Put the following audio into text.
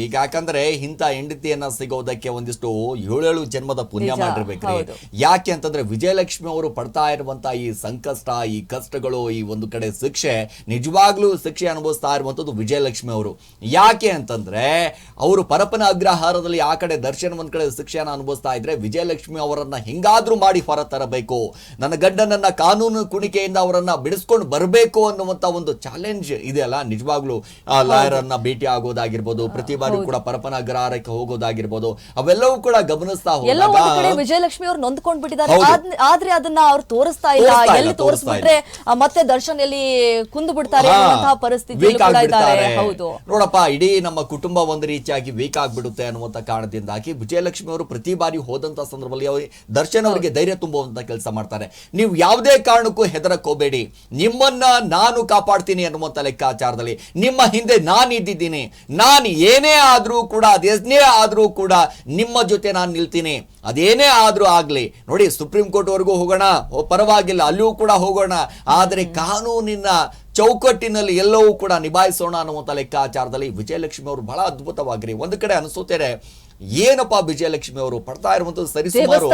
ಈಗ ಯಾಕಂದ್ರೆ ಇಂಥ ಹೆಂಡತಿಯನ್ನ ಸಿಗೋದಕ್ಕೆ ಒಂದಿಷ್ಟು ಏಳೇಳು ಜನ್ಮದ ಪುಣ್ಯ ಮಾಡಿರ್ಬೇಕ್ರಿ. ಯಾಕೆ ಅಂತಂದ್ರೆ ವಿಜಯಲಕ್ಷ್ಮಿ ಅವರು ಪಡ್ತಾ ಇರುವಂತ ಈ ಸಂಕಷ್ಟ ಈ ಕಷ್ಟಗಳು ಈ ಒಂದು ಕಡೆ ಶಿಕ್ಷೆ ನಿಜವಾಗ್ಲೂ ಶಿಕ್ಷೆ ಅನುಭವಿಸ್ತಾ ಇರುವಂತದ್ದು ವಿಜಯಲಕ್ಷ್ಮಿ ಅವರು. ಯಾಕೆ ಅಂತಂದ್ರೆ ಅವರು ಪರಪನ ಅಗ್ರಹಾರದಲ್ಲಿ ಆ ಕಡೆ ದರ್ಶನ್ ಒಂದ್ ಕಡೆ ಶಿಕ್ಷೆಯನ್ನ ಅನುಭವಿಸ್ತಾ ಇದ್ರೆ ವಿಜಯಲಕ್ಷ್ಮಿ ಅವರನ್ನ ಹೆಂಗಾದ್ರೂ ಮಾಡಿ ಹೊರ ತರಬೇಕು. ನನ್ನ ಗಂಡನನ್ನ ಕಾನೂನು ಕುಣಿಕೆಯಿಂದ ಅವರನ್ನ ಬಿಡಿಸ್ಕೊಂಡು ಬರಬೇಕು ಅನ್ನುವಂತ ಒಂದು ಚಾಲೆಂಜ್ ಇದೆಯಲ್ಲ? ನಿಜವಾಗ್ಲೂ ಲಾಯರ್ ಅನ್ನ ಭೇಟಿ ಆಗೋದಾಗಿರ್ಬೋದು ಪ್ರತಿ ಬಾರಿ ಕೂಡ ಪರಪನ ಅಗ್ರಹಾರಕ್ಕೆ ಹೋಗೋದಾಗಿರ್ಬೋದು ಅವೆಲ್ಲವೂ ಕೂಡ ಗಮನಿಸ್ತಾ ಎಲ್ಲ ಒಂದ್ ಕಡೆ ವಿಜಯಲಕ್ಷ್ಮಿ ಅವ್ರು ನೊಂದ್ಕೊಂಡ್ ಬಿಟ್ಟಿದ್ದಾರೆ. ಹೌದು. ಆದ್- ಆದ್ರೆ ಅದನ್ನ ಅವ್ರು ತೋರಿಸ್ತಾ ಇಲ್ಲ. ತೋರಿಸ್ತಾ ಇಲ್ಲ, ಎಲ್ಲಿ ತೋರಿಸ್ತಾ ತೋರಿಸ್ಬಿಟ್ರೆ ಆ, ಮತ್ತೆ ದರ್ಶನ್ ಎಲ್ಲಿ ಕುಂದು ಬಿಡ್ತಾರೆ ಹಾ, ಅನ್ನುವಂತಹ ಪರಿಸ್ಥಿತಿ weak ಕೂಡ ಇದ್ದಾರೆ. ಆಗ್ಬಿಡ್ತಾರೆ. ಹೌದು. ನೋಡಪ್ಪ ಇಡೀ ನಮ್ಮ ಕುಟುಂಬ ಒಂದು ರೀತಿಯಾಗಿ ವೀಕ್ ಆಗ್ಬಿಡುತ್ತೆ ಅನ್ನುವಂತ ಕಾರಣದಿಂದಾಗಿ ವಿಜಯಲಕ್ಷ್ಮಿ ಅವರು ಪ್ರತಿ ಬಾರಿ ಹೋದಂತ ಸಂದರ್ಭದಲ್ಲಿ ಅವರು ದರ್ಶನ್ ಅವರಿಗೆ ಧೈರ್ಯ ತುಂಬುವಂತ ಕೆಲಸ ಮಾಡ್ತಾರೆ. ನೀವು ಯಾವುದೇ ಕಾರಣಕ್ಕೂ ಹೆದರಕೋಬೇಡಿ ನಿಮ್ಮನ್ನ ನಾನು ಕಾಪಾಡ್ತೀನಿ ಅನ್ನುವಂತ ಲೆಕ್ಕಾಚಾರದಲ್ಲಿ ನಿಮ್ಮ ಹಿಂದೆ ನಾನು ಇದ್ದಿದ್ದೀನಿ. ನಾನು ಏನೇ ಆದ್ರೂ ಕೂಡ ಅದೇನೇ ಆದರೂ ಕೂಡ ನಿಮ್ಮ ಜೊತೆ ನಾನು ನಿಲ್ತೀನಿ. ಅದೇನೇ ಆದರೂ ಆಗಲಿ. ನೋಡಿ ಸುಪ್ರೀಂ ಕೋರ್ಟ್ ವರೆಗೂ ಹೋಗೋಣ. ಪರವಾಗಿಲ್ಲ ಅಲ್ಲಿಯೂ ಕೂಡ ಹೋಗೋಣ. ಆದರೆ ಕಾನೂನಿನ ಚೌಕಟ್ಟಿನಲ್ಲಿ ಎಲ್ಲವೂ ಕೂಡ ನಿಭಾಯಿಸೋಣ ಅನ್ನುವಂಥ ಲೆಕ್ಕಾಚಾರದಲ್ಲಿ ವಿಜಯಲಕ್ಷ್ಮಿ ಅವರು ಬಹಳ ಅದ್ಭುತವಾಗಿರಿ. ಒಂದು ಕಡೆ ಅನಿಸುತ್ತೇನೆ ಏನಪ್ಪಾ ವಿಜಯಲಕ್ಷ್ಮಿ ಅವರು ಪಡ್ತಾ ಇರುವಂತದ್ದು ಸರಿಸುಮಾರು